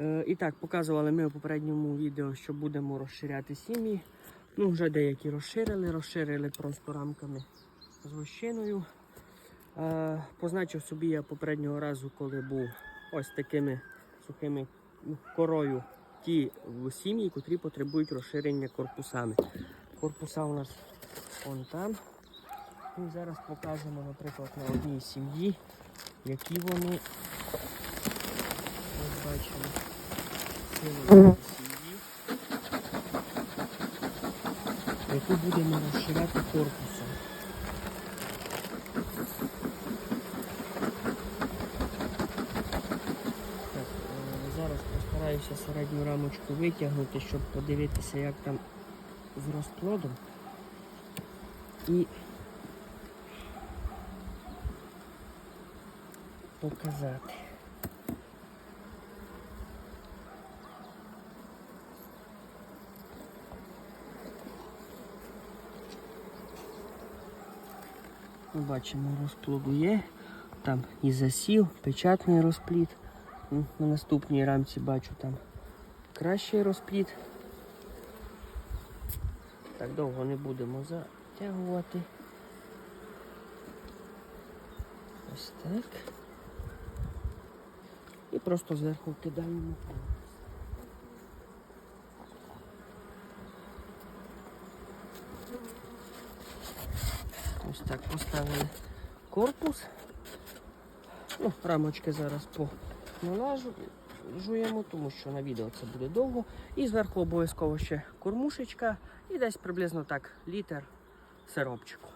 Е, і так, показували ми у попередньому відео, що будемо розширяти сім'ї. Ну, вже деякі розширили, розширили просто рамками з вощиною. Е, позначив собі я попереднього разу, коли був ось такими сухими ну, корою ті сім'ї, котрі потребують розширення корпусами. Корпуса у нас вон там. І зараз покажемо, наприклад, на одній сім'ї, які вони. Бачимо. Сім'ї, яку будемо розширяти корпусом. Так, е, зараз постараюся середню рамочку витягнути, щоб подивитися, як там з розплодом. І показати. Ми бачимо, розплоду є. Там і засів, печатний розплід. На наступній рамці бачу там кращий розплід. Так довго не будемо затягувати. Ось так. І просто зверху кидаємо. Ось так поставили корпус. Ну, рамочки зараз поналажуємо, тому що на відео це буде довго. І зверху обов'язково ще кормушечка і десь приблизно так літр сиропчику.